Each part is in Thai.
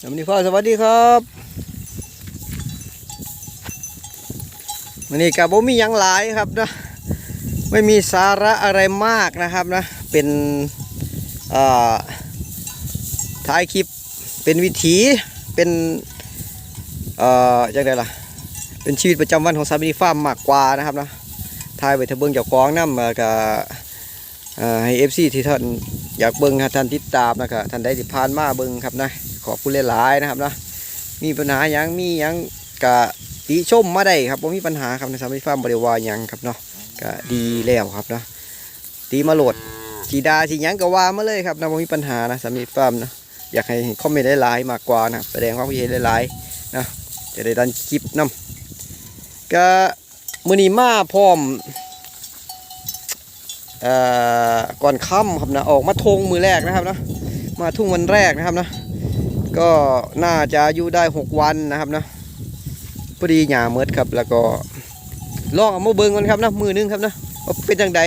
สวัสดีพ่อสวัสดีครับวันนี้กับผมมียังหลายครับนะไม่มีสาระอะไรมากนะครับนะเป็นเอ่อท้ายคลิปเป็นวิถีเป็นเอ่อจังไดล่ะเป็นชีวิตประจำวันของซาบินีฟาร์มมากกว่านะครับนะทายไปเถอะเบิงเจ้าของนำแล้วก็เอ่อให้ FC ที่ท่านอยากเบิงท่านติดตามนะครับท่านได้ที่ผ่านมาเบิงครับนะ ขอบคุณหลายๆนะครับนะมีปัญหายังมียังกะติชมมาได้ครับผมมีปัญหาครับในสามีฟาร์มบริวารยังครับเนาะก็ดีแล้วครับเนาะตีมาโหลดสีดาสียังก็ว่ามาเลยครับนะผมมีปัญหานะสามีฟาร์มนะอยากให้เห็นคอมเมนต์หลายๆมากกว่านะแสดงความคิดเห็นหลายๆนะจะได้ดันคลิปนํก็มือนีมาพร้อมอ่อก่อนค่ำครับนะออกมาทงมือแรกนะครับนะมาทุ่งวันแรกนะครับนะ ก็น่าจะอยู่ได้ 6 วันนะครับนะพอดีหยาเมิดครับ แล้วก็ลองเอามาเบิ่งก่อนครับนะมือหนึงครับนะว่าเป็นจังใด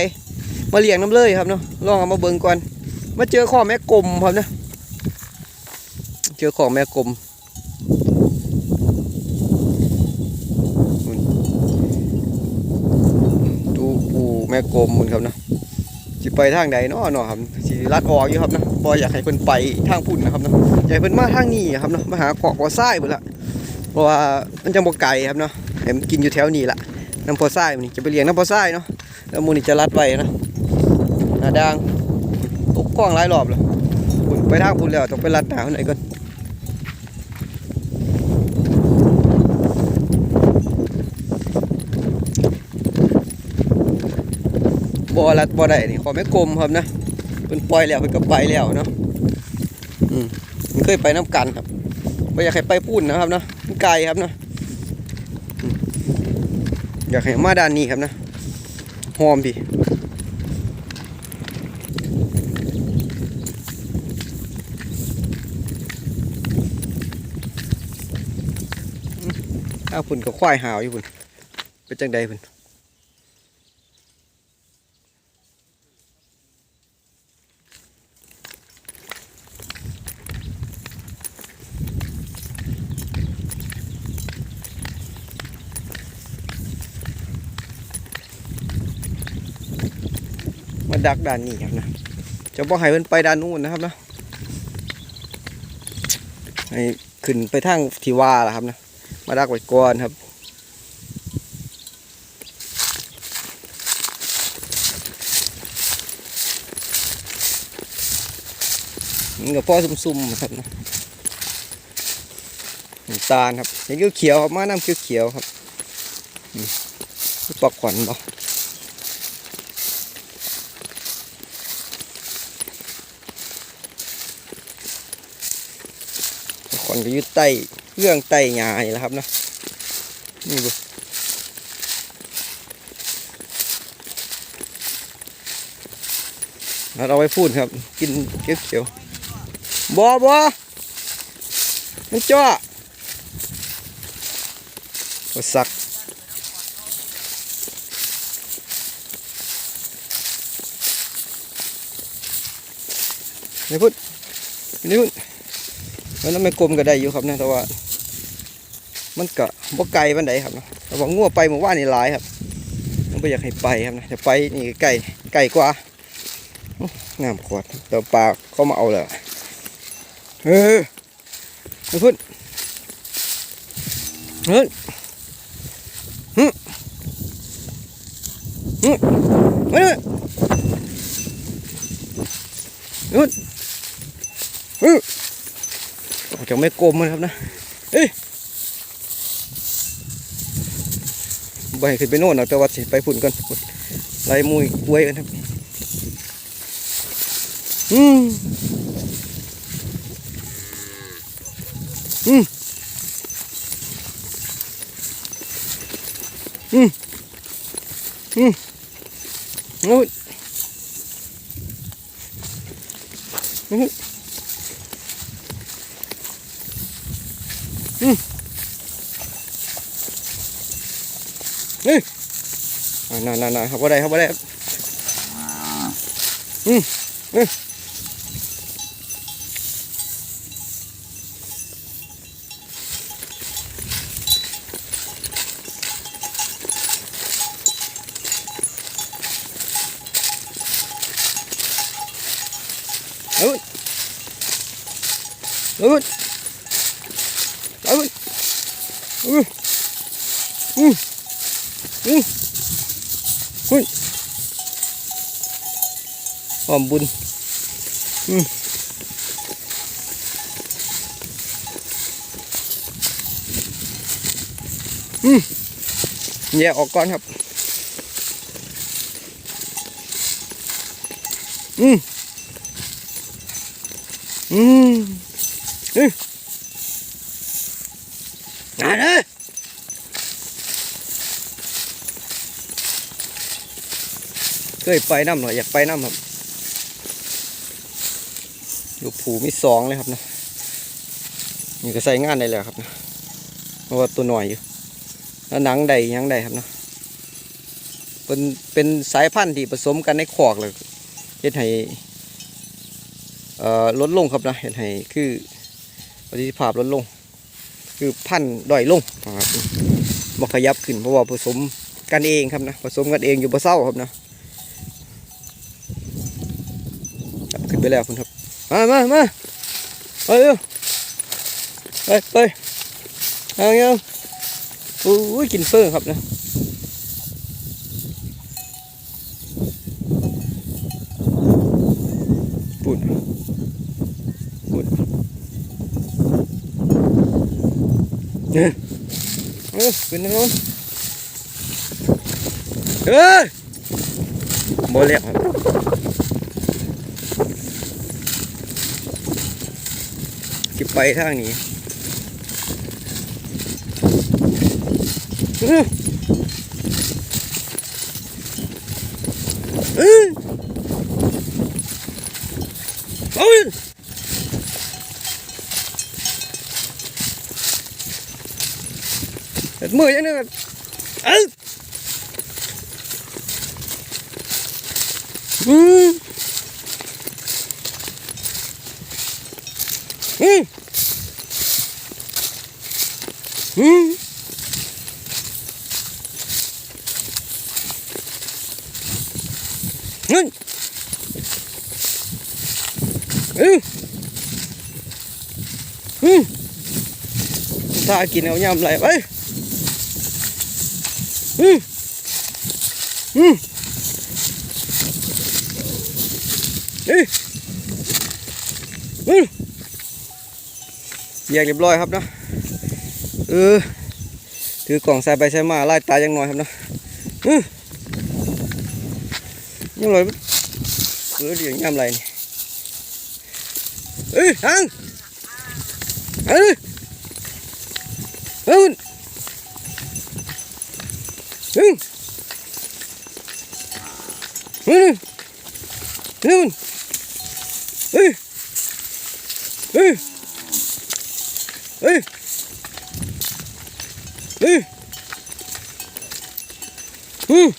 มาเลี้ยงน้ำเลยครับเนาะลองเอามาเบิ่งก่อนมาเจอข้อแม่กลมครับนะเจอของแม่กลมดูปูแม่กลมมันครับนะสิไปทางใดเนาะเนาะครับสิลัดออกอยู่ครับนะ บ่อยากให้เพิ่นไปทางพุ่นนะครับเนาะอยากให้เพิ่นมาทางนี้ครับเนาะมาหาเกาะบ่อทรายพุ่นละเพราะว่ามันจังบ่ไกลครับเนาะให้มันกินอยู่แถวนี้ละน้ำพอทรายมันนี่จะไปเลี้ยงน้ำพอทรายเนาะแล้วมูนี่จะรัดไว้นะหน้าด่างตกกล้องหลายรอบแล้วพุ่นไปทางพุ่นแล้วต้องไปรัดหนาคนไหนก่อนบ่อรัดบ่อได้นี่ขอไม่กลมครับนะ เพิ่นปล่อยแล้วเพิ่นก็ไปแล้วเนาะมันเคยไปน้ำกันครับไม่อยากให้ไปพูดนะครับเนาะมันไกลครับเนาะอยากให้มาด้านนี้ครับนะหอมพี่อืมอ้าวพุ่นก็ควายหาวอยู่พุ่นเป็นจังใดพุ่น ดักด้านนี้ครับนะจะบ่ให้มันไปด้านนู้นนะครับนะให้ขึ้นไปทางทีว่าล่ะครับนะมาดักไว้ก่อนครับมันก็พอซุ่มๆครับนะน้ำตาลครับเห็นเขียวๆครับมาน้ำเขียวๆครับปลอกขวัญบ่ปลอ กขวัญก็อยึดใต้เรื่องใต้หญ้านี่แหละครับนะนี่บุเราไปพูดครับ กินเก็บเขียวบอบอมันจ้าบสักนี่พุดนี่พุด มันนั้นไม่กลมก็ได้อยู่ครับนะแต่ว่า มันก็บ่ไกลบันไดครับนะแต่ว่างัวไปเมื่อวานนี่หลายครับมันไม่อยากให้ไปครับนะจะไปนี่ไกลไกลกว่าน้ำขวดแต่ปลาเขามาเอาเลยเออมาพุ่นเฮ้ยฮึฮึมาเลยนู่นฮึ จากไม่กลมมันครับนะเอ้ยใบขึ้นไปโน่นนะแต่ว่าสิไปพุ่นก่อนไล่มุยกล้วยกันครับอืมนู่นนู่นอืมอ่านั่นนั่น Ừ. này này nào học qua đây học qua đây ừ. Ừ. Good. อือหอมบุญอืมอืมแยกออกก่อนครับ อืมอืมอืมอ่าเด้อ เคยไปน้ำหน่อยอยากไปน้ำครับลูกผูมีสองเลยครับนะนี่ก็ใส่งานได้แล้วครับนะเพราะว่าตัวหน่อยอยู่แล้วหนังใดยังใดครับนะเป็นเป็นสายพันธุ์ที่ผสมกันในขอกเลยเฮ็ดให้เอ่อลดลงครับนะเฮ็ดให้คือประสิทธิภาพลดลง คือพันธุ์ด้อยลงนะครับบ่ขยับขึ้นเพราะว่าผสมกันเองครับนะผสมกันเองอยู่บ่เศร้าครับนะครับขึ้น ไปแล้วคุณครับ มามามาไปเร็วไปไปเอาเงี้ยโอ้ยกินเฟิร์ครับนะปุ่นปุ่นเนี่ยเออขึ้นนะน้องเอ้ยบ่เลี้ยงครับ จิไปทางนี้เออเออโอ้ยเห็ดมือยังนึงเอ้ยอื Ừ. Ừ. Nào nhầm lại ấy. Ừ. Ừ. Ừ. Ừ. แยกเรียบร้อยครับนะเออถือกล่องใส่ไปใส่มาไล่ตายยังน้อยครับนะอืมยังไงเออเดี๋ยวยำไหลนี่เอ้ยฮังเอ้ยเอ้ยเอ้ยเอ้ยเอ้ยเอ้ย Uy! Uy! Uy!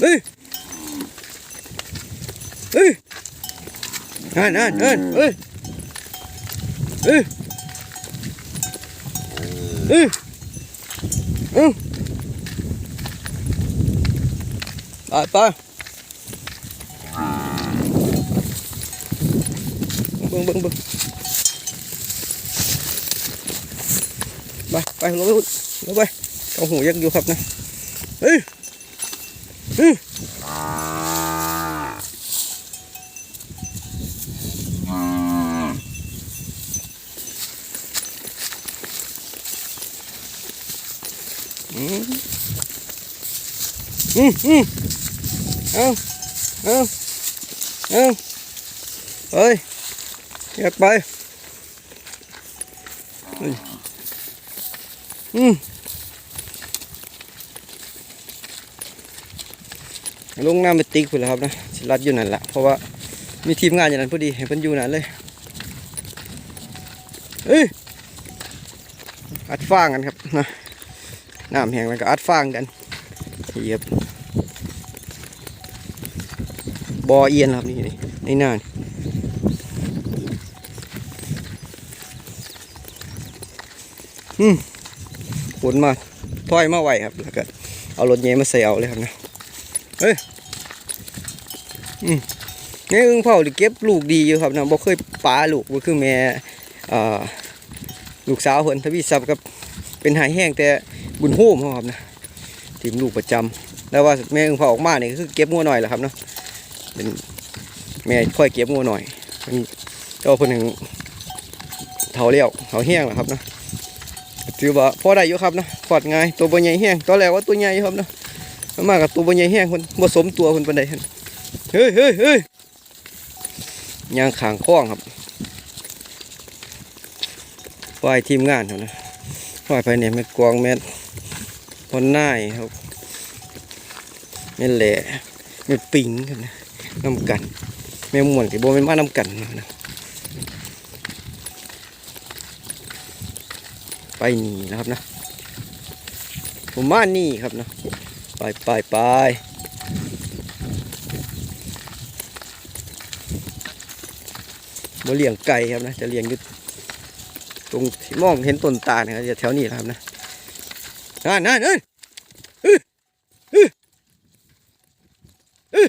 Uy! Uy! Han, han, han! Uy! Uy! Uy! Uy! Bye, bye. บิ่งเบิ่งเบิ่งไปไปลงไปลงไปเอาหูยักอยู่ครับนะเฮ้ยเฮ้ยอืมอืมอืมเอาเอาเอาเฮ้ยอ ยากไปอืมอืมลงน้ำไปติ๊กพุ่นแล้วครับนะสิรัดอยู่นั่นแหละเพราะว่ามีทีมงานอย่างนั้นพอดีให้เพิ่นอยู่นั่นเลยเอ้ยอัดฟางกันครับนะน้ำแห้งแล้วก็อัดฟางกันเหยียบบอเอียนครับนี่นี่ในหน้านี่ อืมขนมาถ้อยมาไหวครับแล้วก็เอารถเงี้ยมาใส่เอาเลยครับนะเฮ้ยแม่อึ้งเผาหรือเก็บลูกดีอยู่ครับนะบ่เคยปาลูกบ่คือแม่อ่อลูกสาวเพิ่นทวีศัพท์กับเป็นหายแห้งแต่บุญโฮมครับนะทีมลูกประจำแล้วว่าแม่อึ้งเผาออกมาเนี่ก็คือเก็บงัวหน่อยแหละครับเนาะเป็นแม่ค่อยเก็บงัวหน่อยเพิ่นก็เพิ่นถึงเฒ่าเลี้ยวเฒ่าแห้งแล้วครับเนาะ ถือว่าพอได้อยู่ครับนะขอดง่ายตัวบ่ใหญ่แห้งตอนแรกว่าตัวใหญ่ครับนะมากับตัวบ่ใหญ่แห้งเพิ่นบ่สมตัวเพิ่นปานใดเฮ้ยเฮ้ยเฮ้ยยางขางคล้องครับปล่อยทีมงานเขานะปล่อยไปเนี่ยแม่กวางแม่คนน่ายครับแม่แหล่แม่ปิงครับนะน้ำกันแม่ม่วนที่โบแม่นมาน้ำกันนะไป นี่นะครับนะผมมานี่ครับนะไปไปไปบ่เลี้ยงไก่ครับนะ จะเลี้ยงอยู่ตรงที่มองเห็นต้นตาลนะครับแถวนี้นะครับนะนั่นนั่นเอ้ยอื้ออื้ออื้อ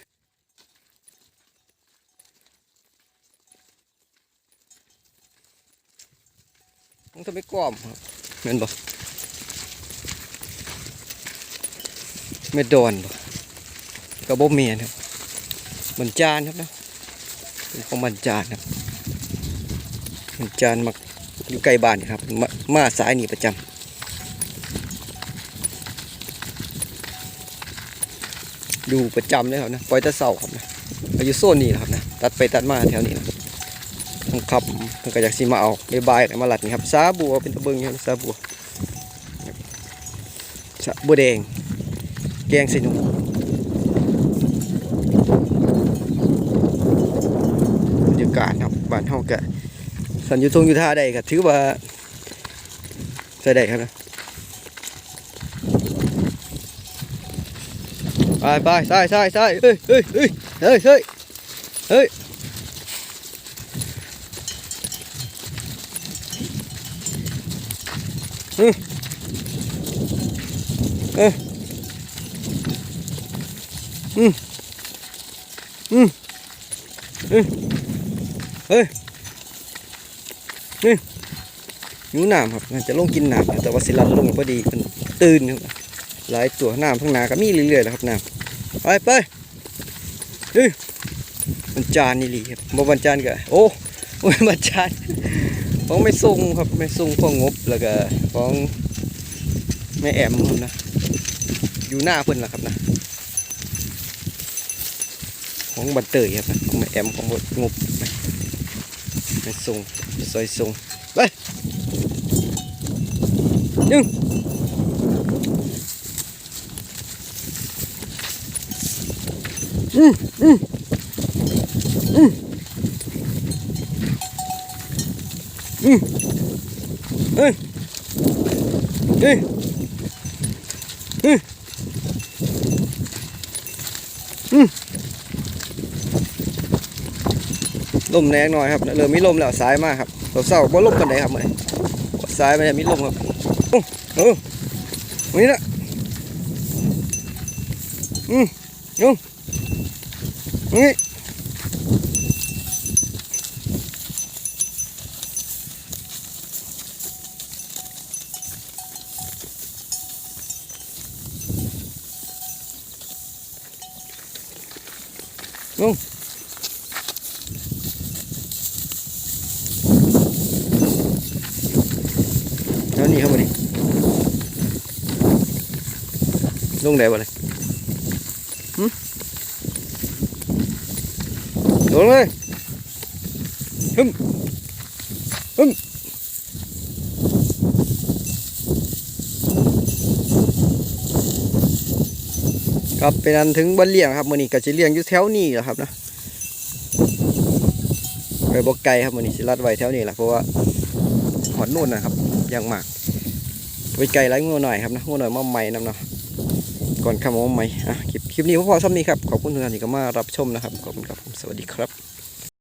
ต้องทำให้กรอบครับ เห็นบ่ไม่โดนบ่กระบอกเมียนครับเหมือนจานครับนะเป็นของมันจานครับมันจานมาอยู่ใกล้บ้านครับมามาสายนี่ประจำดูประจำเลยครับนะปล่อยตะเสาครับนะอายุโซนนี้นะครับนะตัดไปตัดมาแถวนี้นะ ต้องขับมันก็อยากสิมาเอาบายมาหลัดนี่ครับซาบัวเป็นตะเบิงครับซาบัวซาบัวแดง แกงใส่หนูบรรยากาศครับบ้านเฮากะสันยุทงยุท่าได้ก็ถือว่าใส่ได้ครับนะไปไปใส่ใส่ใส่เฮ้ยเฮ้ยเฮ้ยเฮ้ยเฮ้ย เฮ้ยอืมเออหิวน้ำครับจะลงกินน้ำแต่ว่าสิลันลงพอดีมันตื่นครับหลายตัวน้ำข้างหน้าก็มีเรื่อยๆแล้วครับน้ำไปไปเฮ้ยมันจานนี่ลีครับบ่บันจานก็โอ้โอ้บันจาน ของไม่ส่งครับไม่ส่งของงบแล้วก็ของแม่แอมครับนะอยู่หน้าเพิ่อนละครับนะ ของบันเตยครับนะของแม่แอมของงบไม่ส่งซอยส่ง Nhưng ừ, ừ. Ừ. Ừ. Ê. Ê. Ê. Ừ. ลมแรงหน่อยครับเริ่มมีลมแล้วสายมากครับเสาๆบ่ลมกันไดครับเมื้อนี้สายไมันจะมีลมครับโอ้เออนี่นะอืมยุ่งนี่ ลุงแล้วนี่ครับวันนี้ลงไหนวะเลยหึลงเลยฮึมฮึม ครับเป็นอันถึงบ้านเลี้ยงครับมื้อนี้ก็จะเลี้ยงอยู่แถวนี้แหละครับนะไปบกไกลครับมื้อนี้สิรัดไว้แถวนี้แหละเพราะว่าหอดนู่นนะครับยังมากไปไกลไรงูหน่อยครับนะงูหน่อยมาใหม่นำเนาะก่อนคำว่าใหม่อะคลิปคลิปนี้พอๆซ้ำนี้ครับขอบคุณทุกท่านที่เข้ามารับชมนะครับขอบคุณครับสวัสดีครับ